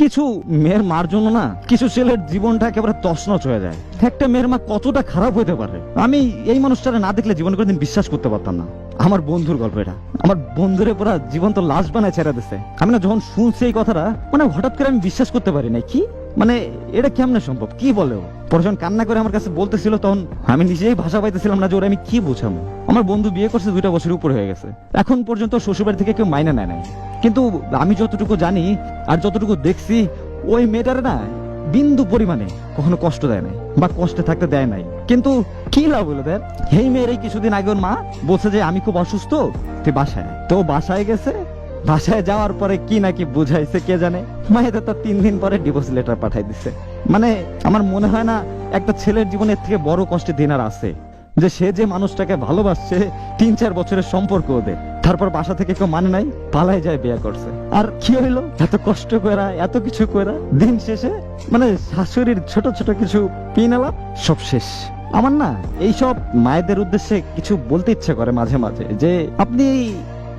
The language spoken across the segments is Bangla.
কিছু মেয়ের মার জন্য না, কিছু ছেলের জীবনটা একেবারে তছনছ হয়ে যায়। একটা মেয়ের মা কতটা খারাপ হতে পারে? আমি এই মানুষটারে না দেখলে জীবনে কোনোদিন বিশ্বাস করতে পারতাম না। আমার বন্ধুর গল্প এটা। আমার বন্ধুরে পুরা জীবন্ত লাশ বানায় ছেড়ে দিছে। আমি না যখন শুনছি এই কথাটা মানে হঠাৎ করে আমি বিশ্বাস করতে পারি না কি? মানে এটা কেমনে সম্ভব? কি বলে পরে যখন কান্না করে আমার কাছে বলতেছিল তখন আমি নিজেই ভাষা পাইতেছিলাম না যে ওরা আমি কি বোঝাবো? আমার বন্ধু বিয়ে করছে দুইটা বছর উপরে হয়ে গেছে। এখন পর্যন্ত শ্বশুরবাড়ি থেকে কেউ মাইনা নেয় নাই। কিন্তু আমি যতটুকু জানি আর যতটুকু দেখছি, ওই মেয়েটার না বিন্দু পরিমাণে কখনো কষ্ট দেয় নাই বা কষ্টে থাকতে দেয় নাই। কিন্তু কি লাভ হলো দেখ? এই মেয়ের এই কিছুদিন আগে ওর মা বলছে যে, আমি খুব অসুস্থ, তুই বাসায় তো বাসায় গেছে। বাসায় যাওয়ার পরে কি নাকি বুঝাইছে কে জানে? মায়েদের তো তিন দিন পরে ডিভোর্স লেটার পাঠাই দিছে। মানে আমার মনে হয় না একটা ছেলের জীবনের থেকে বড় কষ্টের দিন আর আছে। যে সে যে মানুষটাকে ভালোবাসছে, তিন চার বছরের সম্পর্ক ওদের। তারপর বাসা থেকে কেউ মানে নাই, পালাই যায় বিয়ে করছে। আর কি হইল? এত কষ্ট করা এত কিছু করা দিন শেষে মানে শাশুড়ির ছোট ছোট কিছু পিন এলাম, সব শেষ। আমার না এইসব মায়েদের উদ্দেশ্যে কিছু বলতে ইচ্ছে করে মাঝে মাঝে, যে আপনি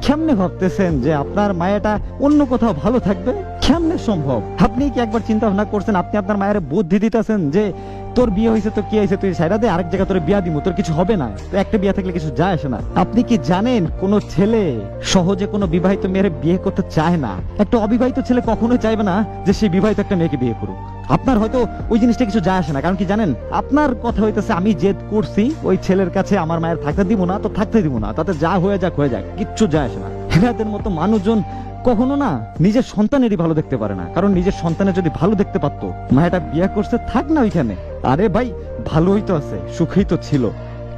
কেমনে ভাবতেছেন যে আপনার মায়েটা অন্য কোথাও ভালো থাকবে? কেমনে সম্ভব? আপনি কি একবার চিন্তা ভাবনা করছেন? আপনি আপনার মায়ের বুদ্ধি দিতেছেন যে তোর বিয়ে হয়েছে, তো কি হয়েছে? তুই সাইডা দে, আরেক জায়গায় তোর বিয়া দিব তোর কিছু হবে না। তো একটা বিয়া থাকলে কিছু যায় আসে না। আপনি কি জানেন, কোন ছেলে সহজে কোনো বিবাহিত মেয়ের বিয়ে করতে চায় না? একটা অবিবাহিত ছেলে কখনোই চাইবে না যে সেই বিবাহিত একটা মেয়েকে বিয়ে করুক। আপনার হয়তো ওই জিনিসটা কিছু যায় আসে না। কারণ কি জানেন, আপনার কথা হইতেছে, আমি জেদ করছি, ওই ছেলের কাছে আমার মায়ের থাকতে দিব না, তো থাকতে দিব না। তাতে যা হয়ে যাক হয়ে যাক, কিচ্ছু যায় আসে না। হেরাদের মতো মানুষজন কখনো না নিজের সন্তানেরই ভালো দেখতে পারে না। কারণ নিজের সন্তানের যদি ভালো দেখতে পারতো এটা বিয়ে করছে, থাক না ওইখানে। আরে ভাই, ভালোই তো আছে, সুখেই তো ছিল।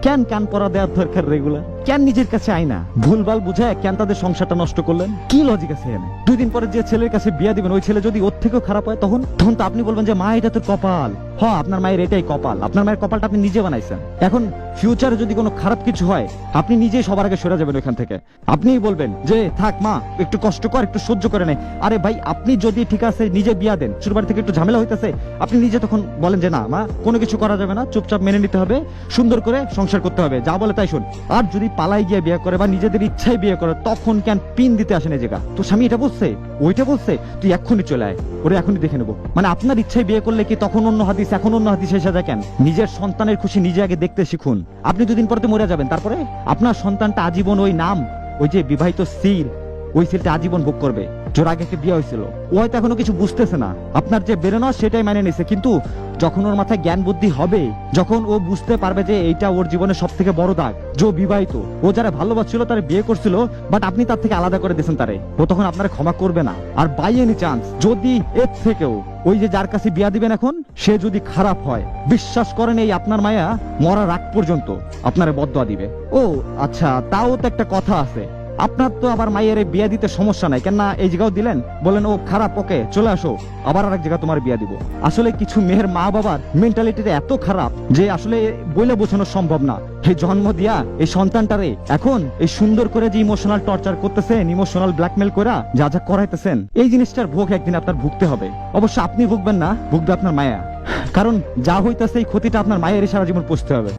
কেন কান পরা দেওয়ার দরকার রেগুলার কেন নিজের কাছে আইনা ভুলভাল বুঝায় কেন তাদের সংসারটা নষ্ট করলেন? কি লজিক আছে এখানে? দুই দিন পরে যে ছেলের কাছে বিয়া দিবেন, ওই ছেলে যদি ওর থেকেও খারাপ হয়, তখন তখন তো আপনি বলবেন যে, মা, এটা তোর কপাল। হ, আপনার মায়ের এটাই কপাল। আপনার মায়ের কপালটা আপনি নিজে বানাইছেন। এখন ফিউচারে যদি কোনো খারাপ কিছু হয়, আপনি নিজেই সবার আগে সরে যাবেন ওইখান থেকে। আপনিই বলবেন যে, থাক, মা, একটু কষ্ট কর, একটু সহ্য করে নেয় আরে ভাই, আপনি যদি ঠিক আছে নিজে বিয়া দেন, শ্বশুরবাড়ি থেকে একটু ঝামেলা হইতেছে, আপনি নিজে তখন বলেন যে, না, মা, কোনো কিছু করা যাবে না, চুপচাপ মেনে নিতে হবে, সুন্দর করে সংসার করতে হবে। যা বলে তাই শুন। আর যদি পালাই গিয়ে বিয়ে করে বা নিজেদের ইচ্ছায় বিয়ে করে, তখন কেন পিন দিতে আসেন এই জায়গা? তো স্বামী এটা বলছে? ওইটা বলছে? তুই এক্ষুনি চলে আয়, ওরে এখনই দেখে নেব। মানে আপনার ইচ্ছায় বিয়ে করলে কি তখন অন্য হাদিস, এখন অন্য হাদিস এসে যায় কেন? নিজের সন্তানের খুশি নিজে আগে দেখতে শিখুন। আপনি দুদিন পরে তো মরে যাবেন, তারপরে? আপনার সন্তানটা আজীবন ওই নাম, ওই যে বিবাহিত স্ত্রীর ওই ছেলেটা আজীবন ভোগ করবে। জোর আগে একটা বিয়ে হয়েছিল। ও হয়তো এখনও কিছু বুঝতেছে না। আপনার যে বেরোনো, সেটাই মেনে নিছে। কিন্তু যখন ওর মাথায় জ্ঞান বুদ্ধি হবে, যখন ও বুঝতে পারবে যে এইটা ওর জীবনের সব থেকে বড় দাগ, যে বিবাহিত। ও যারা ভালোবাসছিল তারা বিয়ে করছিল বাট আপনি তার থেকে আলাদা করে দিয়েছেন তারে। ও তখন আপনারা ক্ষমা করবে না। আর বাই এনি চান্স যদি এর থেকেও ওই যে যার কাছে বিয়া দিবেন এখন, সে যদি খারাপ হয়, বিশ্বাস করেন এই আপনার মায়া মরার আগ পর্যন্ত আপনারে বদয়া দিবে। ও আচ্ছা তাও তো একটা কথা আছে। আপনার তো আবার মায়ের বিয়া দিতে সমস্যা নাই, কেননা এই জায়গাও দিলেন বলেন ও, খারাপ, ওকে, চলে আসো, আবার আরেক জায়গা তোমার বিয়া দিব। আসলে কিছু মেয়ের মা বাবার মেন্টালিটিটা এত খারাপ যে আসলে বলে বোঝানো সম্ভব না। এই জন্ম দিয়া এই সন্তানটারে এখন এই সুন্দর করে যে ইমোশনাল টর্চার করতেছেন ইমোশনাল ব্ল্যাকমেল করা যা যা করাইতেছেন, এই জিনিসটার ভোগ একদিন আপনার ভুগতে হবে। অবশ্য আপনি ভুগবেন না, ভুগবে আপনার মায়া। কারণ যা হইতেছে এই ক্ষতিটা আপনার মায়ের সারা জীবন পুষতে হবে।